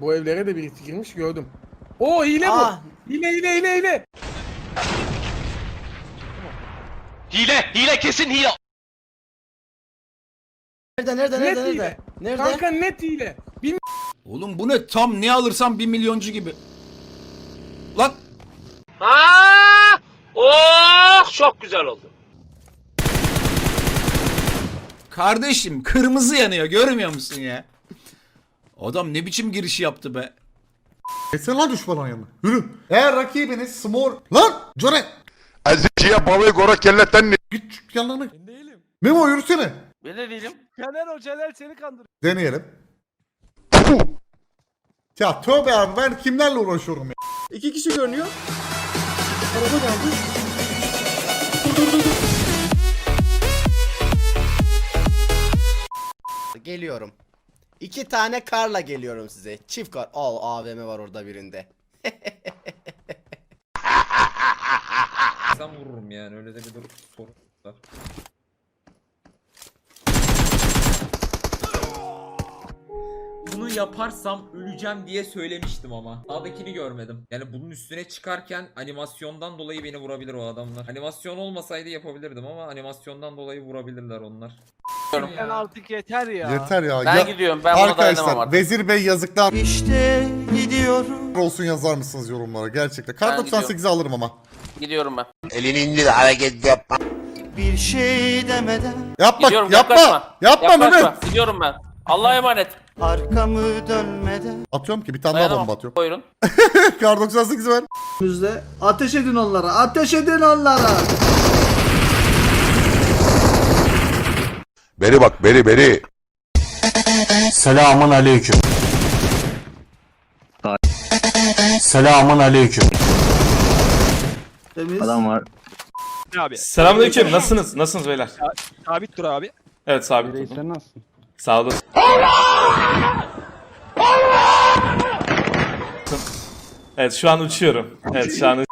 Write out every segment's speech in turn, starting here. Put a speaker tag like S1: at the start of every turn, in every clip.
S1: Bu evlere de birisi girmiş gördüm. Oo hile bu.
S2: Ah.
S1: Hile hile hile hile.
S3: Hile, hile kesin hile.
S2: Nerede nerede
S1: Net
S2: nerede
S1: hile.
S2: nerede? Nerede?
S1: Kanka net hile. Bin
S4: Oğlum bu ne tam ne alırsam bir milyoncu gibi. Lan
S3: Aa! Oh, çok güzel oldu.
S4: kardeşim kırmızı yanıyor görmüyor musun ya? Adam ne biçim giriş yaptı be.
S5: Geçsene lan düşmanın yanına. Yürü. Eğer rakibiniz small... Lan! Core!
S6: Eziciye balığı gora kelletten
S5: Git çık yanlarına. Ben değilim. Memo yürüsene.
S3: Ben de değilim.
S1: Caner o Caner seni kandırıyor.
S5: Deneyelim. Ya tövbe abi ben kimlerle uğraşıyorum ya.
S2: İki kişi görünüyor. Geliyorum. İki tane karla geliyorum size. Çift kar. Al AVM var orada birinde.
S7: Sen vururum yani öyle de bir dur- sorun var. Bunu yaparsam öleceğim diye söylemiştim ama. Sağdakini görmedim. Yani bunun üstüne çıkarken animasyondan dolayı beni vurabilir o adamlar. Animasyon olmasaydı yapabilirdim ama animasyondan dolayı vurabilirler onlar.
S1: Sen artık yeter ya.
S5: Yeter ya.
S3: Ben
S5: ya
S3: gidiyorum. Ben buna dayanamam
S5: Arkadaşlar
S3: artık.
S5: Vezir Bey yazıklar
S2: İşte gidiyorum.
S5: olsun yazar mısınız yorumlara gerçekten. Kar
S3: Ben
S5: 98'i alırım ama.
S3: Gidiyorum ben.
S6: Elini indir hareket yapma.
S2: Bir şey demeden
S5: Yapma
S3: Gidiyorum.
S5: yapma.
S3: yaklaşma.
S5: Yapma
S3: Yaklaşma.
S5: Mehmet.
S3: Gidiyorum ben. Allah'a emanet.
S2: arkamı dönmeden.
S5: Atıyorum ki bir tane daha
S3: Dayanamam.
S5: bomba atıyorum.
S3: Buyurun.
S5: Kar 98 ver.
S8: Önümüzde. Ateş edin onlara. Ateş edin onlara.
S6: Beri bak beri beri.
S9: Selamun aleyküm. Selamun aleyküm.
S8: Temiz.
S10: Selamünaleyküm. Nasılsınız? Nasılsınız beyler?
S1: Sabit dur abi.
S10: Evet sabit. Sen nasılsın? Sağ olasın. Evet şu an uçuyorum. Evet şu an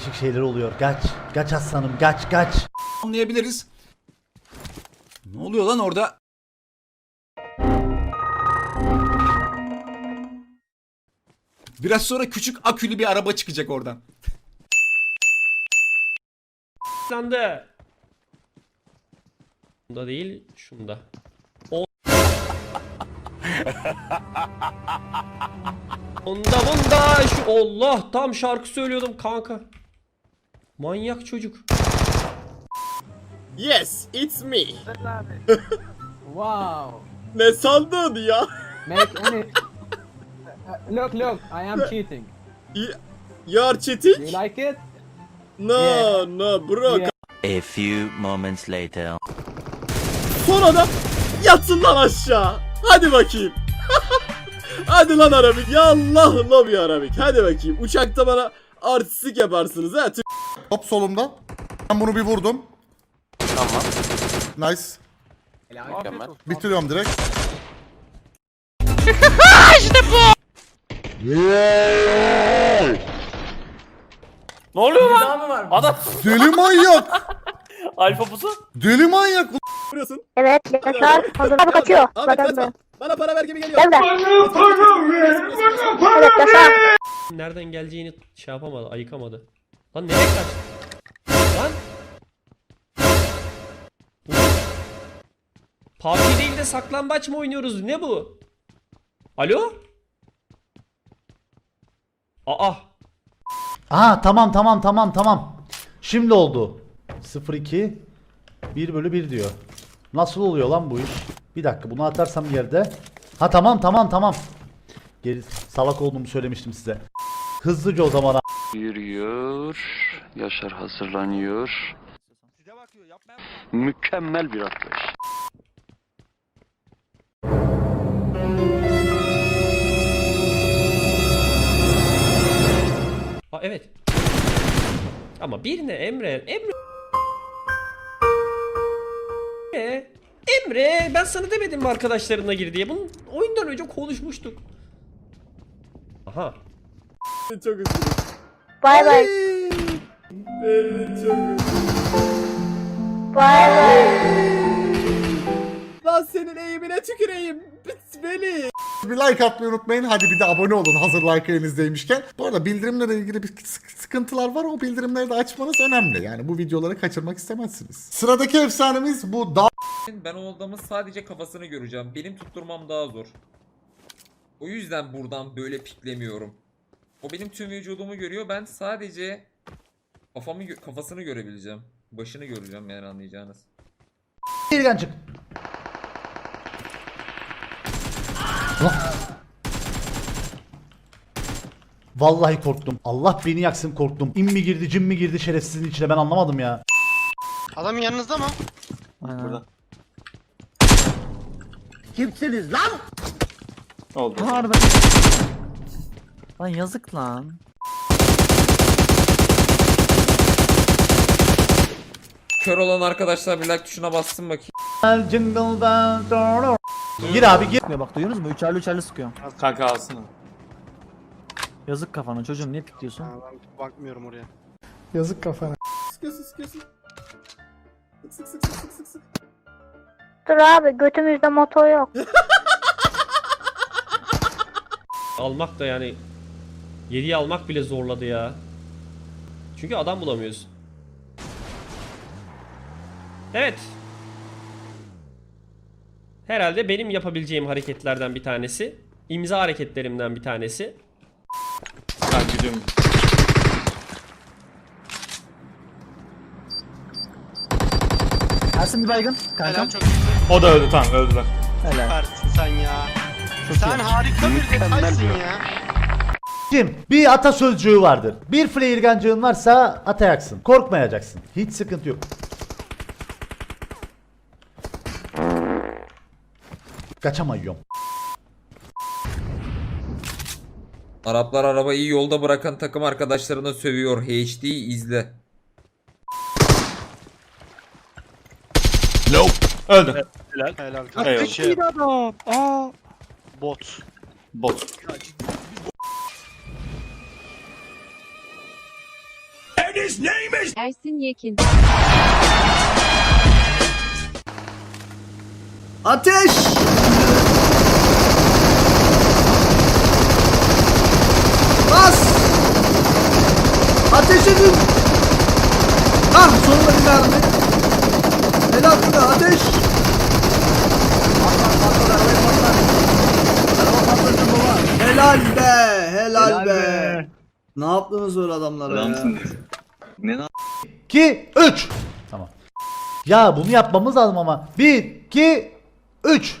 S8: değişik şeyler oluyor. Kaç. Kaç aslanım kaç kaç.
S4: Anlayabiliriz. Ne oluyor lan orada? Biraz sonra küçük akülü bir araba çıkacak oradan.
S10: Sende. Bunda değil, şunda. O... Onda bunda şu Allah tam şarkı söylüyordum kanka. Manyak çocuk.
S2: Yes, it's me.
S1: Wow.
S2: Ne sandın ya?
S1: Make any... look look I am cheating.
S2: You are cheating?
S1: You like it?
S2: No, no bro.
S1: Yeah.
S9: A few moments later.
S2: Son adam yatsın lan aşağı. Hadi bakayım. Hadi lan Arabik. Ya Allah lobi Arabik. Hadi bakayım. Uçakta bana artistik yaparsınız ha.
S5: Hop solumda. Ben bunu bir vurdum.
S3: Tamam.
S5: Nice.
S3: Mükemmel.
S5: Bitiriyorum direkt.
S3: Ne oluyor lan? Adam
S5: Deli manyak.
S3: alfa pusu.
S5: Deli manyak.
S2: Vuruyorsun.
S11: Evet, Yaşar hazırlanıp kaçıyor.
S2: Ahmet
S11: Zaten
S2: kaçma. Bana para ver gibi geliyor.
S11: Gel de. Evet, Yaşar.
S10: Nereden geleceğini şey yapamadı, ayıkamadı. Lan nereye kaçtı? Lan. PUBG değil de saklambaç mı oynuyoruz? Ne bu? Alo? Aa.
S8: Aa tamam tamam tamam tamam. Şimdi oldu. 02 1 bölü 1 diyor. Nasıl oluyor lan bu iş? Bir dakika bunu atarsam yerde. Ha tamam tamam tamam. Geri salak olduğumu söylemiştim size. Hızlıca o zaman
S9: Yürüyor. Yaşar hazırlanıyor. Mükemmel bir atlayış.
S10: Aa evet. Ama birine Emre, Emre Emre, Emre ben sana demedim mi arkadaşlarına gir diye. Bunun oyundan önce konuşmuştuk. Aha.
S2: Çok üzgünüm.
S11: Bay bay.
S2: Beni çok üzgünüm.
S11: Bay bay.
S2: Lan senin eğimine tüküreyim. Beni.
S5: Bir like atmayı unutmayın. Hadi bir de abone olun hazır like elinizdeymişken. Bu arada bildirimlerle ilgili bir sık- sıkıntılar var. O bildirimleri de açmanız önemli. Yani bu videoları kaçırmak istemezsiniz. Sıradaki efsanemiz bu dağ
S7: Ben o adamın sadece kafasını göreceğim. Benim tutturmam daha zor. O yüzden buradan böyle piklemiyorum. O benim tüm vücudumu görüyor. Ben sadece kafamı gö- kafasını görebileceğim. Başını göreceğim yani anlayacağınız.
S8: Birgen çık. Vallahi korktum. Allah beni yaksın korktum. İn mi girdi, cin mi girdi şerefsizin içine ben anlamadım ya.
S1: Adam yanınızda mı?
S8: Kimsiniz lan?
S3: Oldu.
S10: Lan yazık lan.
S7: Kör olan arkadaşlar bir like tuşuna bassın bakayım.
S8: Jingle bell. Gir abi gir.
S10: Bak duyuyorsunuz mu? Üçerli üçerli sıkıyor.
S3: Kanka alsana.
S10: Yazık kafana çocuğum niye pikliyorsun?
S1: Bakmıyorum oraya.
S5: yazık kafana.
S2: Sıkıyorsun sıkıyorsun. Sık sık sık sık sık sık sık.
S11: Dur abi götümüzde motor yok.
S10: Almak da yani 7'yi almak bile zorladı ya. Çünkü adam bulamıyoruz. Evet. Herhalde benim yapabileceğim hareketlerden bir tanesi. İmza hareketlerimden bir tanesi.
S3: Ben gidiyorum.
S10: Ersin bir baygın.
S1: Helal çok
S3: O da öldü tamam öldüler.
S1: süpersin sen ya. sen harika bir detaysın ya.
S8: Kim? Bir atasözcüğü vardır. Bir fleirgancığın varsa atayaksın. Korkmayacaksın. Hiç sıkıntı yok. Kaçamıyorum.
S7: Araplar arabayı yolda bırakan takım arkadaşlarına sövüyor. HD izle.
S3: Öldü.
S1: Helal.
S3: Eyvallah.
S1: adam. Aa. Bot.
S3: Bot.
S11: Ersin Yekin.
S2: Ateş! Ateş edin! Ah sonunda bir mermi. Helal be ateş! Helal be! Helal, be! Ne yaptınız öyle adamlara ya?
S8: 2 3 Tamam. Ya bunu yapmamız lazım ama. 1 2 3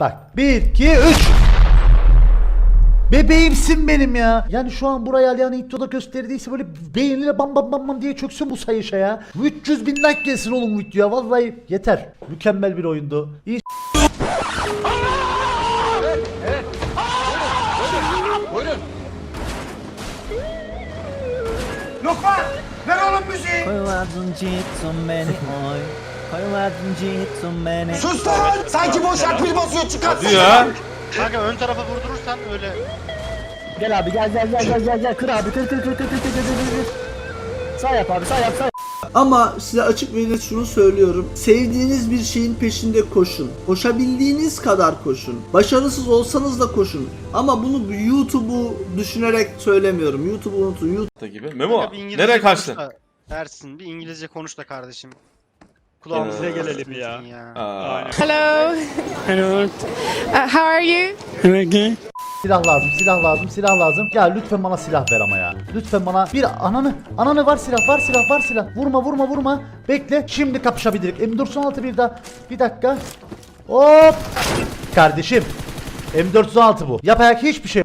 S8: Bak 1 2 3 Bebeğimsin benim ya. Yani şu an buraya Alihan İtto'da gösterdiyse böyle beğeniyle bam bam bam bam diye çöksün bu sayışa ya. 300 bin like gelsin oğlum videoya vallahi yeter. Mükemmel bir oyundu. İyi
S10: oy. Koymadın cidden beni.
S1: Sus lan! Sanki boş akbil basıyor çıkar.
S3: Hadi ya.
S1: Kanka ön tarafa vurdurursan öyle.
S10: Gel abi gel gel gel gel gel gel kır abi kır kır kır kır kır kır kır kır kır. Sağ yap abi sağ yap sağ yap.
S12: Ama size açık ve net şunu söylüyorum. Sevdiğiniz bir şeyin peşinde koşun. Koşabildiğiniz kadar koşun. Başarısız olsanız da koşun. Ama bunu YouTube'u düşünerek söylemiyorum. YouTube'u unutun. YouTube
S3: gibi. Memo
S1: Kanka bir İngilizce
S3: nereye
S1: konuş
S3: kaçtın?
S1: da, Ersin bir İngilizce konuş da kardeşim. Kulağımıza gelelim ya.
S3: Aa.
S11: Hello. Hello. how are you?
S8: Silah lazım, silah lazım, silah lazım. Ya lütfen bana silah ver ama ya. Lütfen bana bir ananı, ananı var silah, var silah, var silah. Vurma, vurma, vurma. Bekle. Şimdi kapışabiliriz. M416 bir daha. Bir dakika. Hop. Kardeşim. M416 bu. Yapacak hiçbir şey.